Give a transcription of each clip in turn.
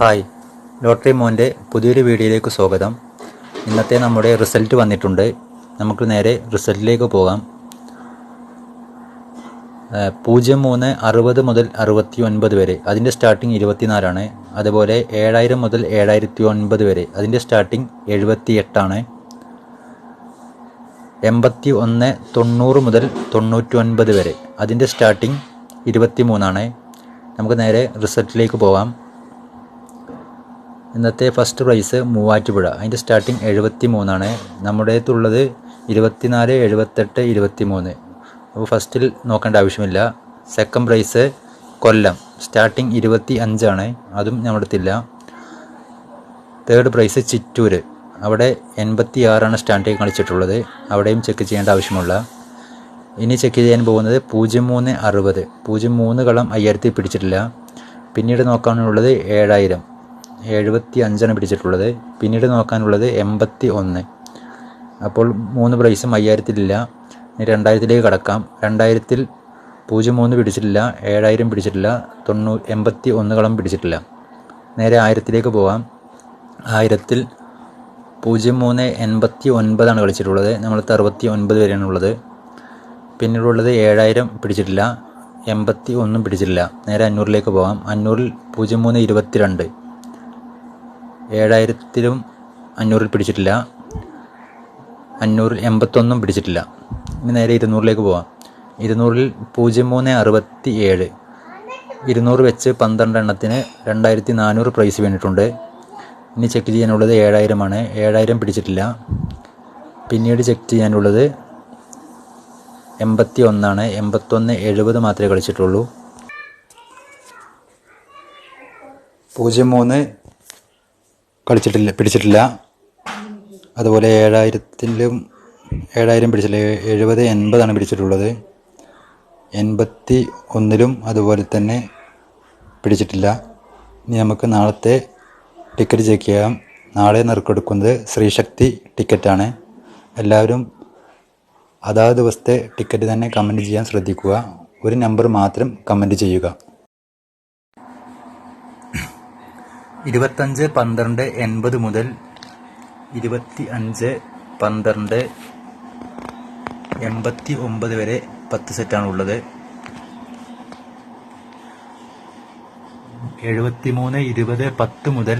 Hi lottery മോന്റെ പുതിയൊരു വീഡിയോയിലേക്ക് സ്വാഗതം. ഇന്നത്തെ നമ്മുടെ റിസൾട്ട് വന്നിട്ടുണ്ട്. നമുക്ക് നേരെ റിസൾട്ടിലേക്ക് പോകാം. പൂജ്യം മൂന്ന് അറുപത് മുതൽ അറുപത്തി ഒൻപത് വരെ. അതിന്റെ സ്റ്റാർട്ടിങ് ഇരുപത്തിനാലാണ്. അതുപോലെ ഏഴായിരം മുതൽ ഏഴായിരത്തി ഒൻപത് വരെ. അതിന്റെ സ്റ്റാർട്ടിംഗ് എഴുപത്തി എട്ടാണ് എൺപത്തി ഒന്ന് തൊണ്ണൂറ് മുതൽ തൊണ്ണൂറ്റി ഒൻപത് വരെ. അതിന്റെ സ്റ്റാർട്ടിംഗ് ഇരുപത്തി മൂന്നാണ് നമുക്ക് നേരെ റിസൾട്ടിലേക്ക് പോകാം. ഇന്നത്തെ ഫസ്റ്റ് പ്രൈസ് മൂവാറ്റുപുഴ. അതിന്റെ സ്റ്റാർട്ടിങ് എഴുപത്തി മൂന്നാണ് നമ്മുടേതുള്ളത് ഇരുപത്തിനാല് എഴുപത്തെട്ട് ഇരുപത്തി മൂന്ന് അപ്പോൾ ഫസ്റ്റിൽ നോക്കേണ്ട ആവശ്യമില്ല. സെക്കൻഡ് പ്രൈസ് കൊല്ലം. സ്റ്റാർട്ടിങ് ഇരുപത്തി അഞ്ചാണ് അതും നമ്മുടെത്തില്ല തേർഡ് പ്രൈസ് ചിറ്റൂർ അവിടെ എൺപത്തി ആറാണ് സ്റ്റാൻഡിങ് കളിച്ചിട്ടുള്ളത്. അവിടെയും ചെക്ക് ചെയ്യേണ്ട ആവശ്യമുള്ള. ഇനി ചെക്ക് ചെയ്യാൻ പോകുന്നത് പൂജ്യം മൂന്ന് അറുപത്. പൂജ്യം മൂന്ന് കളം അയ്യായിരത്തി പിടിച്ചിട്ടില്ല. പിന്നീട് നോക്കാനുള്ളത് ഏഴായിരം. എഴുപത്തി അഞ്ചാണ് പിടിച്ചിട്ടുള്ളത്. പിന്നീട് നോക്കാനുള്ളത് എൺപത്തി ഒന്ന് അപ്പോൾ മൂന്ന് പ്രൈസും അയ്യായിരത്തിലില്ല. ഇനി രണ്ടായിരത്തിലേക്ക് കടക്കാം. രണ്ടായിരത്തിൽ പൂജ്യം മൂന്ന് പിടിച്ചിട്ടില്ല. ഏഴായിരം പിടിച്ചിട്ടില്ല. തൊണ്ണൂ എൺപത്തി ഒന്ന് കളം പിടിച്ചിട്ടില്ല. നേരെ ആയിരത്തിലേക്ക് പോകാം ആയിരത്തിൽ പൂജ്യം മൂന്ന് എൺപത്തി ഒൻപതാണ് കളിച്ചിട്ടുള്ളത്. നമ്മൾ അറുപത്തി ഒൻപത് വരെയാണ് ഉള്ളത് പിന്നീടുള്ളത് ഏഴായിരം പിടിച്ചിട്ടില്ല. എൺപത്തി ഒന്നും പിടിച്ചിട്ടില്ല. നേരെ അഞ്ഞൂറിലേക്ക് പോകാം അഞ്ഞൂറിൽ പൂജ്യം മൂന്ന് ഇരുപത്തിരണ്ട്. ഏഴായിരത്തിലും അഞ്ഞൂറിൽ പിടിച്ചിട്ടില്ല. അഞ്ഞൂറിൽ എൺപത്തൊന്നും പിടിച്ചിട്ടില്ല. ഇനി നേരെ ഇരുന്നൂറിലേക്ക് പോവാം. ഇരുന്നൂറിൽ പൂജ്യം മൂന്ന് അറുപത്തി ഏഴ് ഇരുന്നൂറ് വെച്ച് പന്ത്രണ്ട് എണ്ണത്തിന് രണ്ടായിരത്തി നാനൂറ് പ്രൈസ് വീണിട്ടുണ്ട്. ഇനി ചെക്ക് ചെയ്യാനുള്ളത് ഏഴായിരമാണ്. ഏഴായിരം പിടിച്ചിട്ടില്ല. പിന്നീട് ചെക്ക് ചെയ്യാനുള്ളത് എൺപത്തി ഒന്നാണ് എൺപത്തൊന്ന് എഴുപത് മാത്രമേ കളിച്ചിട്ടുള്ളൂ. പൂജ്യം മൂന്ന് കളിച്ചിട്ടില്ല പിടിച്ചിട്ടില്ല. അതുപോലെ ഏഴായിരത്തിലും ഏഴായിരം പിടിച്ചില്ല എഴുപത് എൺപതാണ് പിടിച്ചിട്ടുള്ളത്. എൺപത്തി ഒന്നിലും അതുപോലെ തന്നെ പിടിച്ചിട്ടില്ല. ഇനി നമുക്ക് നാളത്തെ ടിക്കറ്റ് ചെക്ക് ചെയ്യാം. നാളെ നറുക്കെടുക്കുന്നത് ശ്രീശക്തി ടിക്കറ്റാണ്. എല്ലാവരും അതാത് ദിവസത്തെ ടിക്കറ്റ് തന്നെ കമന്റ് ചെയ്യാൻ ശ്രദ്ധിക്കുക. ഒരു നമ്പർ മാത്രം കമന്റ് ചെയ്യുക. ഇരുപത്തഞ്ച് പന്ത്രണ്ട് എൺപത് മുതൽ ഇരുപത്തി അഞ്ച് പന്ത്രണ്ട് എൺപത്തി ഒമ്പത് വരെ പത്ത് സെറ്റാണ് ഉള്ളത്. എഴുപത്തി മൂന്ന് ഇരുപത് പത്ത് മുതൽ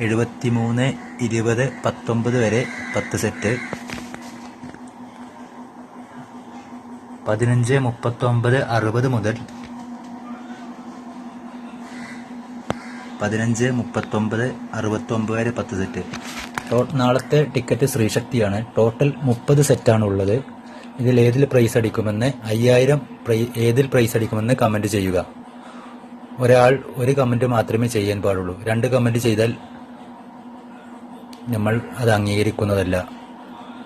എഴുപത്തി മൂന്ന് ഇരുപത് പത്തൊമ്പത് വരെ പത്ത് സെറ്റ് പതിനഞ്ച് മുപ്പത്തൊമ്പത് അറുപത് മുതൽ പതിനഞ്ച് മുപ്പത്തൊമ്പത് അറുപത്തൊമ്പത് വരെ പത്ത് സെറ്റ് നാളത്തെ ടിക്കറ്റ് ശ്രീശക്തിയാണ് ടോട്ടൽ മുപ്പത് സെറ്റാണ് ഉള്ളത്. ഇതിൽ ഏതിൽ പ്രൈസ് അടിക്കുമെന്ന് അയ്യായിരം ഏതിൽ പ്രൈസ് അടിക്കുമെന്ന് കമന്റ് ചെയ്യുക. ഒരാൾ ഒരു കമന്റ് മാത്രമേ ചെയ്യാൻ പാടുള്ളൂ. രണ്ട് കമന്റ് ചെയ്താൽ നമ്മൾ അത് അംഗീകരിക്കുന്നതല്ല.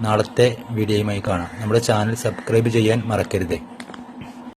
നാളത്തെ വീഡിയോയുമായി കാണാം. നമ്മുടെ ചാനൽ സബ്സ്ക്രൈബ് ചെയ്യാൻ മറക്കരുത്.